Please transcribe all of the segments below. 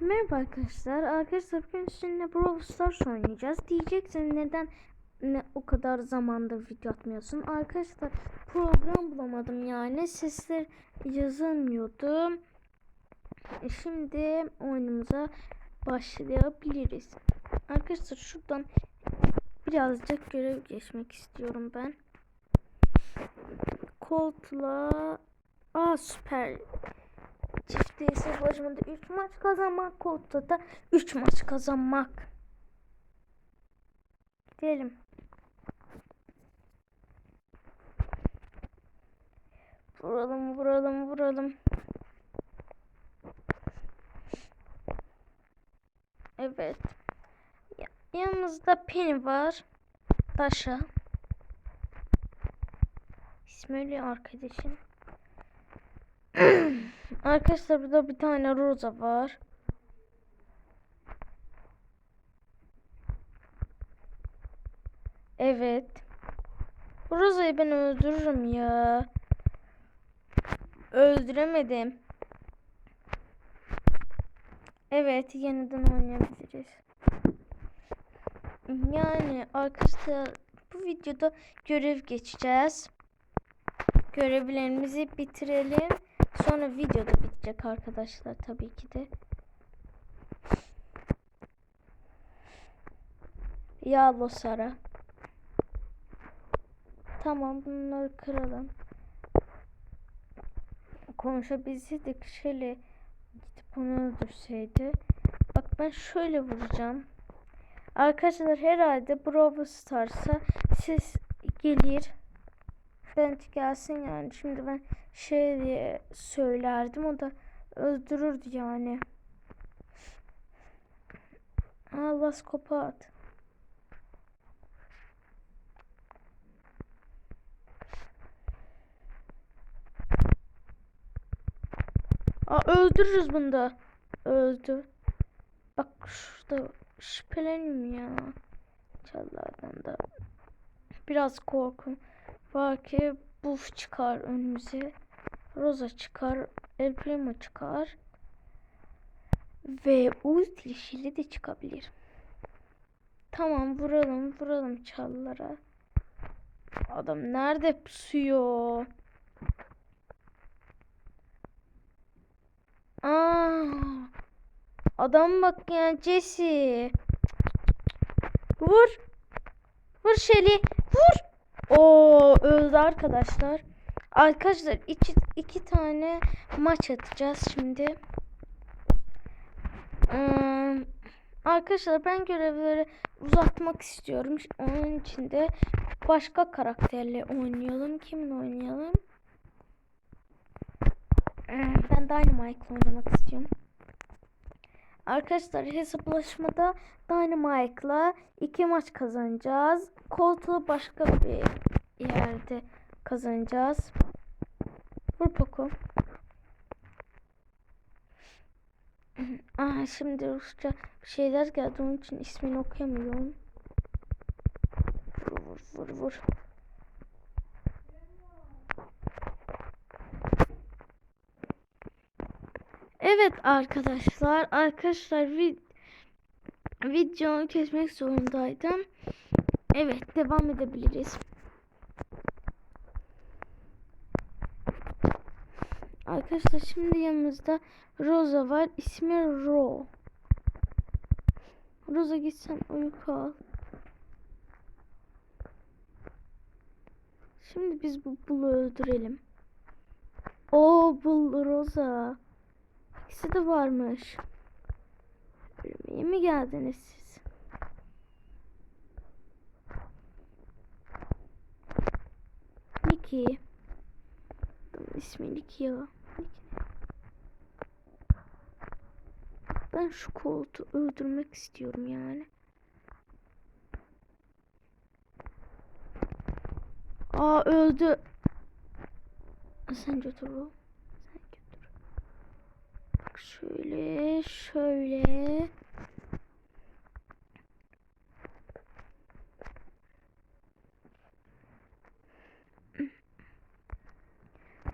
Merhaba arkadaşlar. Arkadaşlar bugün sizinle Brawl Stars oynayacağız. Diyeceksin neden ne o kadar zamandır video atmıyorsun? Arkadaşlar program bulamadım yani. Sesler yazılmıyordu. E, Şimdi oyunumuza başlayabiliriz. Arkadaşlar şuradan birazcık görev geçmek istiyorum ben. Colt'la Aa süper Çift başımda 3 maç kazanmak, koltukta da 3 maç kazanmak. Gidelim. Vuralım, vuralım, vuralım. Evet. Ya- yanımızda Penny var. Taşa. İsmi öyle arkadaşın. Arkadaşlar burada bir tane Rosa var. Evet. Bu Rosa'yı ben öldürürüm ya. Öldüremedim. Evet, yeniden oynayabiliriz. Yani arkadaşlar bu videoda görev geçeceğiz. Görevlerimizi bitirelim. Sonra video da bitecek arkadaşlar tabii ki de. Yağlı Sara. Tamam bunları kıralım. Konuşabilseydik şöyle gidip onu öldürseydi. Bak ben şöyle vuracağım. Arkadaşlar herhalde Brawl Stars'a ses gelir. Bence gelsin yani. Şimdi ben şey diye söylerdim. O da öldürürdü yani. Allah kopat. Aa öldürürüz bunu da. Öldü. Bak şurada şüpheleniyorum ya. Çallardan da. Biraz korkum var ki Buff çıkar önümüze. Rosa çıkar. El Primo çıkar. Ve ulti yeşili de çıkabilir. Tamam vuralım vuralım çallara. Adam nerede pusuyor? Aa, adam bak ya Jesse. Vur. Vur Shelly. Vur. O öldü arkadaşlar. Arkadaşlar iki, iki tane maç atacağız şimdi. Hmm, arkadaşlar ben görevleri uzatmak istiyorum. Onun için de başka karakterle oynayalım. Kimin oynayalım? Hmm, ben Dynamite oynamak istiyorum. Arkadaşlar hesaplaşmada Dynamite'la iki maç kazanacağız. Colt'la başka bir yerde kazanacağız. Vur Poco. Aa, şimdi Rusça şeyler geldi onun için ismini okuyamıyorum. Vur vur vur vur. Evet arkadaşlar, arkadaşlar vid videoyu kesmek zorundaydım. Evet, devam edebiliriz. Arkadaşlar şimdi yanımızda Rosa var. İsmi Ro. Rosa gitsen uyku al. Şimdi biz bu bulu öldürelim. O bul Rosa. İkisi de varmış. Ölmeye mi geldiniz siz? Niki. İsmi Niki ya. Ben şu koltuğu öldürmek istiyorum yani. Aa öldü. Sen götür o. Sen götür. Bak şöyle şöyle.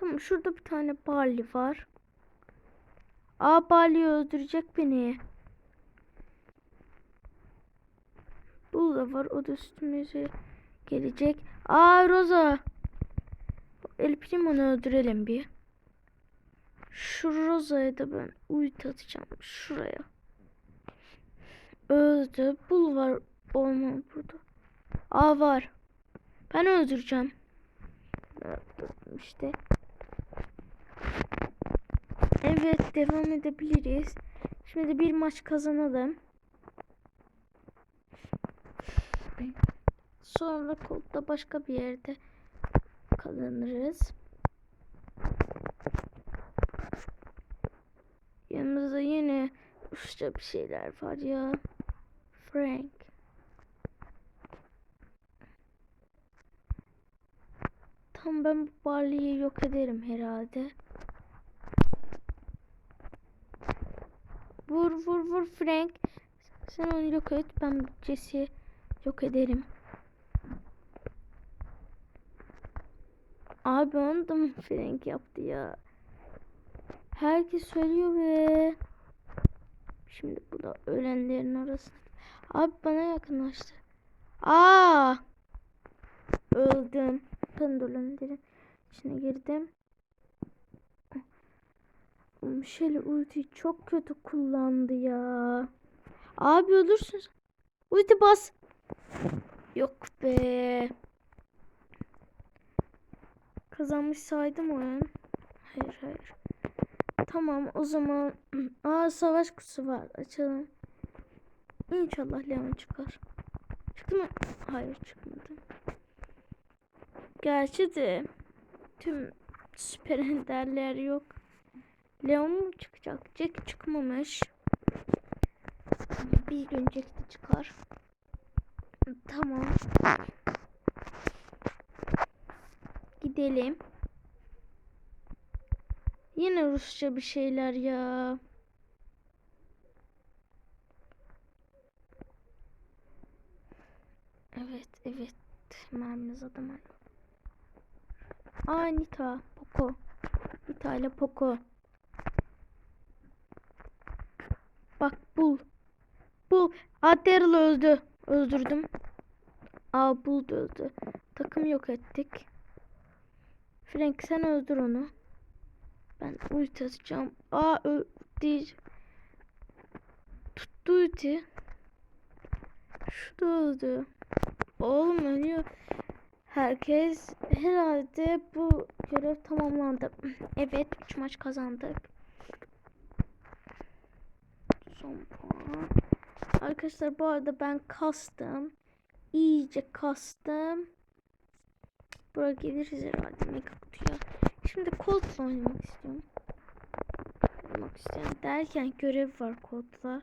Tamam şurada bir tane Barley var. Aa Bali öldürecek beni. Bu da var. O da üstümüze gelecek. Aa Rosa. El Primo'nu öldürelim bir. Şu Rosa'ya da ben uyut atacağım. Şuraya. Öldü. Bul var. Olmam burada. Aa var. Ben öldüreceğim. İşte. Evet devam edebiliriz. Şimdi bir maç kazanalım. Sonra kolda başka bir yerde kazanırız. Yanımızda yine Rusça bir şeyler var ya. Frank. Tam ben bu Barley'i yok ederim herhalde. Vur vur vur Frank. Sen onu yok et. Ben Jesse'yi yok ederim. Abi onu da mı Frank yaptı ya? Herkes söylüyor be. Şimdi bu da ölenlerin arasında. Abi bana yakınlaştı. Aa! Öldüm. Ölenlerin içine girdim. Michelle ulti çok kötü kullandı ya. Abi ölürsün. Ulti bas. Yok be. Kazanmış saydım oyun. Hayır hayır. Tamam o zaman. Aa savaş kutusu var. Açalım. İnşallah Leon çıkar. Çıktı mı? Hayır çıkmadı. Gerçi de tüm süper enderler yok. Leon mu çıkacak? Jack çıkmamış. Bir gün Jack de çıkar. Tamam. Gidelim. Yine Rusça bir şeyler ya. Evet, evet. Mermimiz adam Aa Nita, Poco. Nita ile Poco. Bak bul. Bul. Daryl öldü. Öldürdüm. Aa bul öldü. Takım yok ettik. Frank sen öldür onu. Ben ulti atacağım. Aa öldü. Tuttu ulti. Şu da öldü. Oğlum ölüyor. Herkes herhalde bu görev tamamlandı. Evet 3 maç kazandık. Son puan. Arkadaşlar bu arada ben kastım. İyice kastım. Buraya geliriz herhalde mega kutuya. Şimdi Colt'la oynamak istiyorum. Oynamak istiyorum derken görev var Colt'la.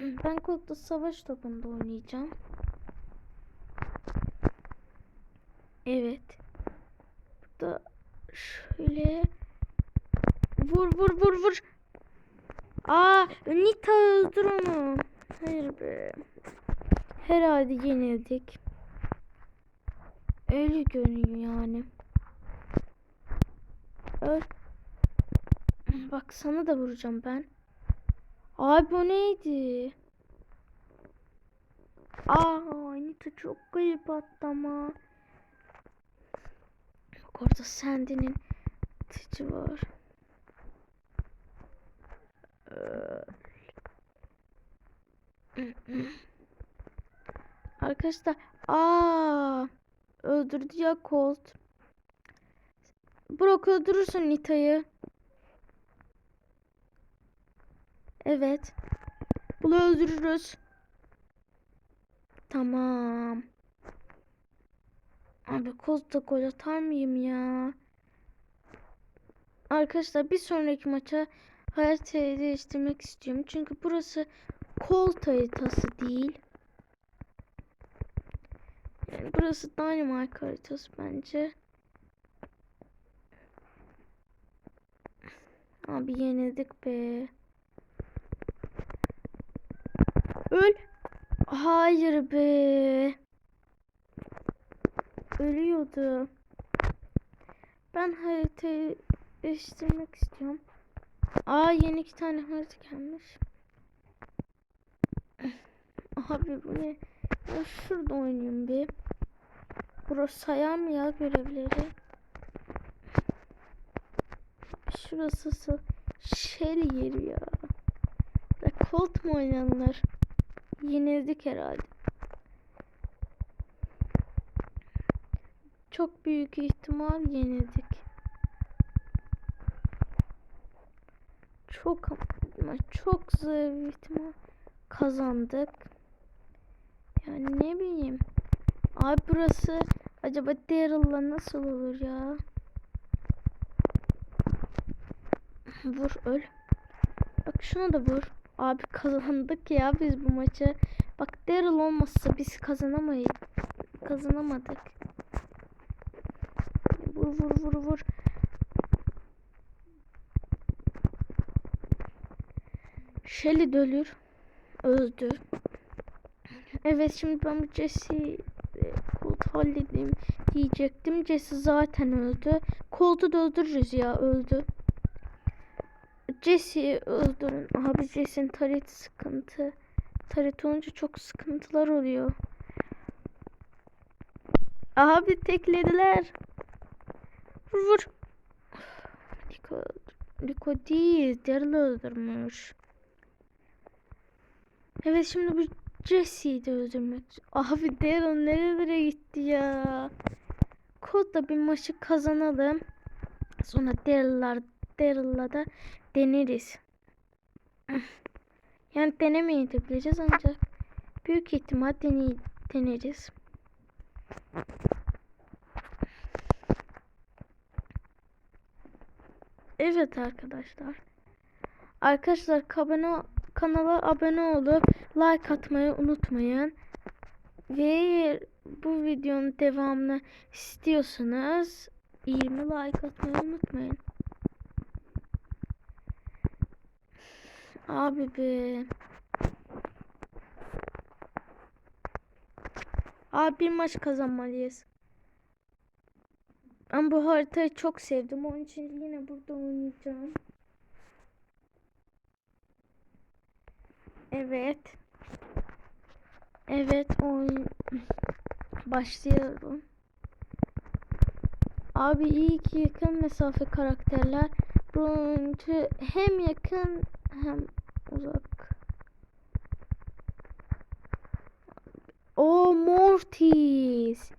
Ben Colt'la savaş topunda oynayacağım. Evet. Burada şöyle vur vur vur vur. Aa, Nita öldür onu. Hayır be. Herhalde yenildik. Öyle görünüyor yani. Öl. Bak sana da vuracağım ben. Abi o neydi? Aa, Nita çok garip attı. Bak orada Sandy'nin tıcı var. Arkadaşlar aa öldürdü ya Colt. Brock öldürürsün Nita'yı. Evet. Bunu öldürürüz. Tamam. Abi Colt'ta gol atar mıyım ya? Arkadaşlar bir sonraki maça haritayı değiştirmek istiyorum. Çünkü burası Colt haritası değil. Yani burası Dynamite haritası bence. Abi yenildik be. Öl. Hayır be. Ölüyordu. Ben haritayı değiştirmek istiyorum. Aa yeni iki tane harita gelmiş. Abi bu ne? Ben şurada oynayayım bir. Burası sayar mı ya görevleri? Şurası sı- Shell yeri ya. Da Colt mu oynayanlar? Yenildik herhalde. Çok büyük ihtimal yenildik. Çok ama çok bir ihtimal kazandık. Yani ne bileyim. Abi burası acaba Daryl'la nasıl olur ya? Vur öl. Bak şuna da vur. Abi kazandık ya biz bu maçı. Bak Daryl olmazsa biz kazanamayız. Kazanamadık. Vur vur vur vur. Shelly de ölür. Öldü. Evet şimdi ben bu Jesse'yi e, Colt halledeyim diyecektim. Jesse zaten öldü. Colt'u da öldürürüz ya öldü. Jesse'yi öldürün. Abi Jesse'nin taret sıkıntı. Taret olunca çok sıkıntılar oluyor. Abi teklediler. Vur vur. Rico, Rico değil. Daryl öldürmüş. Evet şimdi bu Jesse'yi de öldürmek. Abi Daryl nerelere gitti ya? Kodla bir maçı kazanalım. Sonra Daryl'lar Daryl'la da deneriz. Yani denemeyi de bileceğiz ancak büyük ihtimal deney deneriz. Evet arkadaşlar. Arkadaşlar kabana, kanala abone olup like atmayı unutmayın. Ve eğer bu videonun devamını istiyorsanız 20 like atmayı unutmayın. Abi be. Abi bir maç kazanmalıyız. Ben bu haritayı çok sevdim. Onun için yine burada oynayacağım. Evet. Evet oyun başlayalım. Abi iyi ki yakın mesafe karakterler. Bronze hem yakın hem uzak. O Mortis.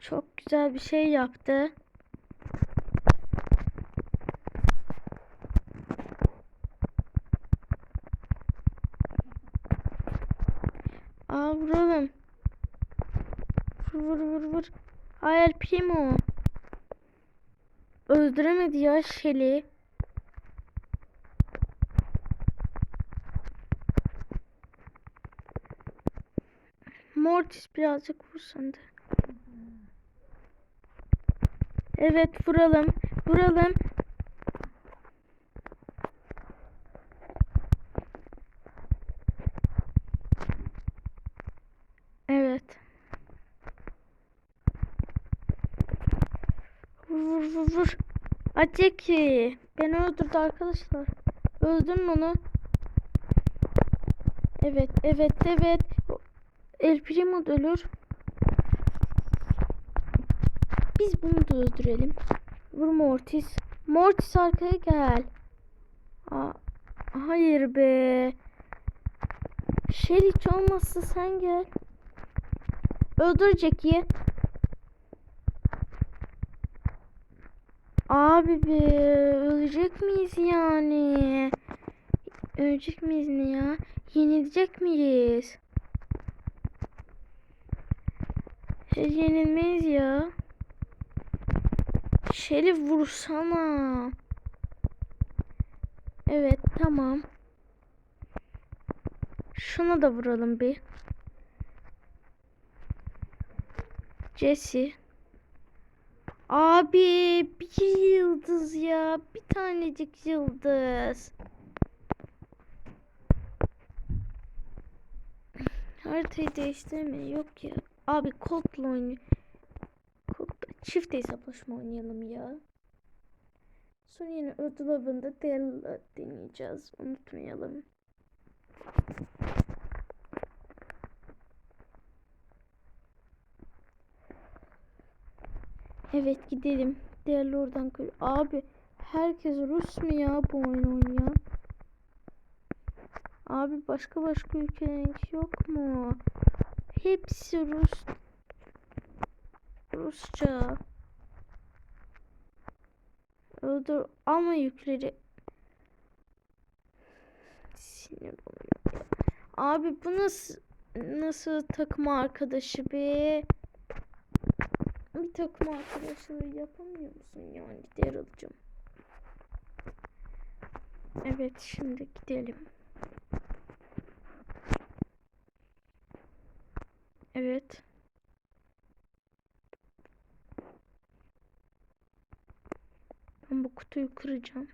Çok güzel bir şey yaptı. Aa vuralım. Vur vur vur vur. Hayır Primo. Öldüremedi ya Shelly. Mortis birazcık vursan da. Evet vuralım. Vuralım. Evet. Vur vur vur. Aceki. Beni öldürdü arkadaşlar. Öldürün onu. Evet evet evet. El Primo ölür. Biz bunu da öldürelim. Vur Mortis. Mortis arkaya gel. Aa, hayır be. Hiç olmazsa sen gel. Öldür Jackie'yi. Abi be ölecek miyiz yani? Ölecek miyiz ne ya? Yenilecek miyiz? Şey yenilmeyiz ya. Şerif vursana. Evet tamam. Şuna da vuralım bir. Jesse. Abi bir yıldız ya. Bir tanecik yıldız. Haritayı değiştirme yok ya. Abi Colt'la oynuyor. Çift hesaplaşma oynayalım ya. Sonra yine ödül Della deneyeceğiz. Unutmayalım. Evet gidelim. Della oradan kır. Abi herkes Rus mu ya bu oyun oynayan? Abi başka başka ülkelerinki yok mu? Hepsi Rus. Rusça. Öldür alma yükleri. Sinir oluyor. Abi bu nasıl nasıl takım arkadaşı be? Bir takım arkadaşlığı yapamıyor musun yani Daryl'cığım? Evet şimdi gidelim. Evet. Ben bu kutuyu kıracağım.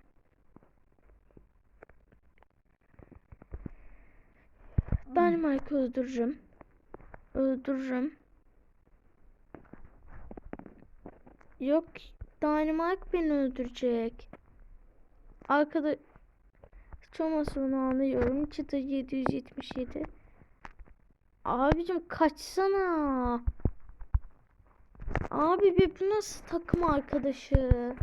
Dynamite'ı öldürürüm. Öldürürüm. Yok. Dynamite beni öldürecek. Arkada hiç olmazsa onu anlıyorum. Çıtı 777. Abicim kaçsana. Abi bu nasıl takım arkadaşı?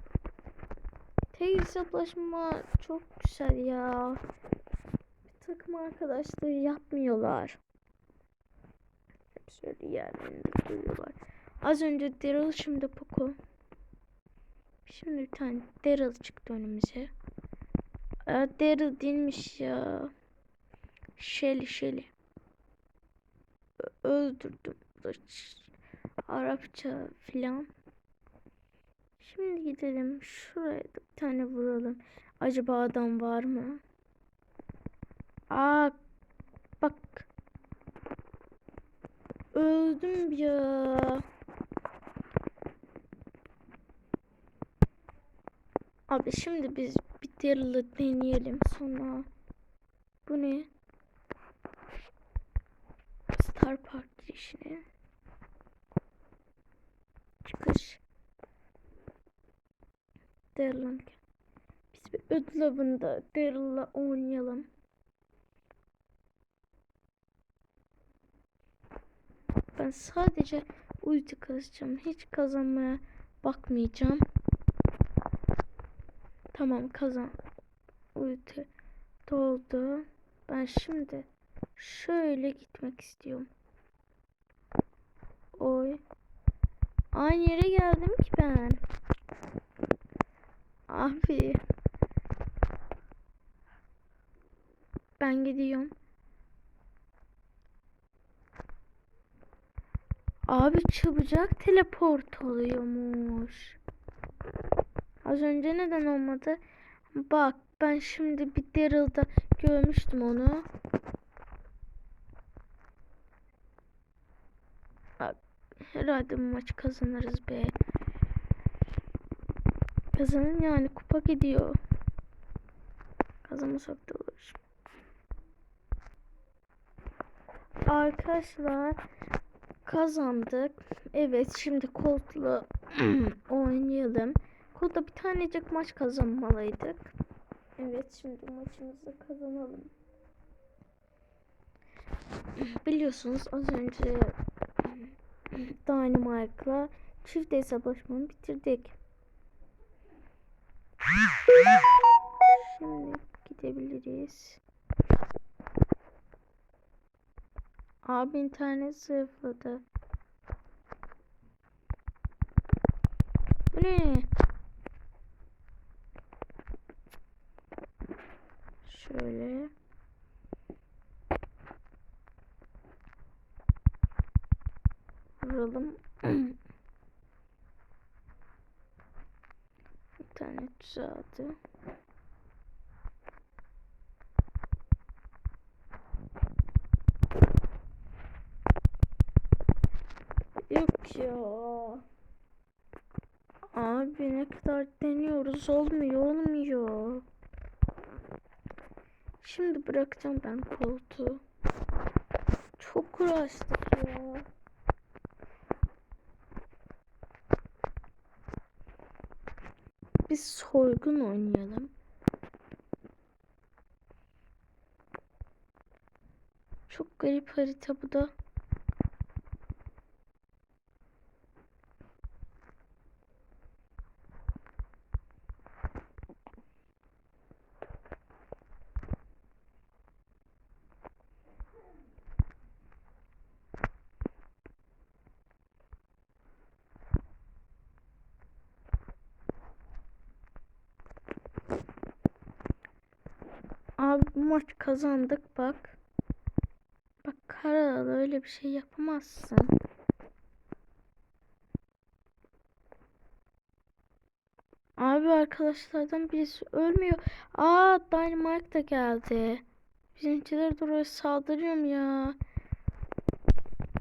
Tek hesaplaşma çok güzel ya. Bir takım arkadaşlığı yapmıyorlar. Hep şöyle yerlerinde duruyorlar. Az önce Daryl şimdi Poco. Şimdi bir tane Daryl çıktı önümüze. Aa, Daryl değilmiş ya. Shelly Shelly. Öldürdüm. Arapça filan. Şimdi gidelim şuraya da bir tane vuralım. Acaba adam var mı? Aa bak. Öldüm ya. Abi şimdi biz bir deneyelim sonra. Bu ne? Star Park girişine. Çıkış. Daryl'ın. Biz bir ödül avında Daryl'la oynayalım. Ben sadece ulti kazacağım. Hiç kazanmaya bakmayacağım. Tamam kazan. Ulti doldu. Ben şimdi şöyle gitmek istiyorum. Oy. Aynı yere geldim ki ben. Abi. Ben gidiyorum. Abi çabucak teleport oluyormuş. Az önce neden olmadı? Bak ben şimdi bir Daryl'da görmüştüm onu. Bak, herhalde bu maç kazanırız be. Kazanın yani kupa gidiyor. Kazanmasak da olur. Arkadaşlar kazandık. Evet şimdi Colt'la oynayalım. Colt'la bir tanecik maç kazanmalıydık. Evet şimdi maçımızı kazanalım. Biliyorsunuz az önce Dynamite'la çift hesaplaşmamı bitirdik. Şimdi gidebiliriz. Abi internet zayıfladı. Bu ne? Şöyle. Vuralım. İnternet düzeldi. Yok ya. Abi ne kadar deniyoruz olmuyor olmuyor. Şimdi bırakacağım ben koltuğu. Çok uğraştık ya. Biz Poygun oynayalım. Çok garip harita bu da. Bu maç kazandık bak. Bak Karal öyle bir şey yapamazsın. Abi arkadaşlardan birisi ölmüyor. Aa Dynamite da geldi. Bizimkiler de oraya saldırıyor mu ya?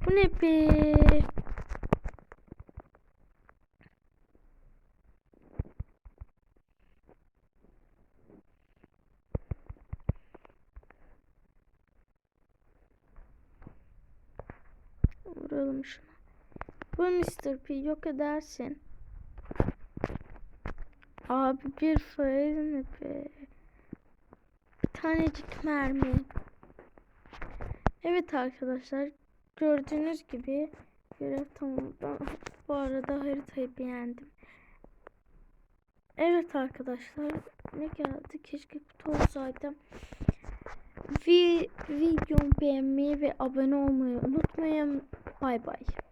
Bu ne be? Vuralım şuna. Bu Mr. P yok edersin. Abi bir faiz ne be? Bir tanecik mermi. Evet arkadaşlar gördüğünüz gibi görev tamam. Bu arada haritayı beğendim. Evet arkadaşlar ne geldi? Keşke kutu olsaydı. Vi videomu beğenmeyi ve abone olmayı unutmayın. Bay bay.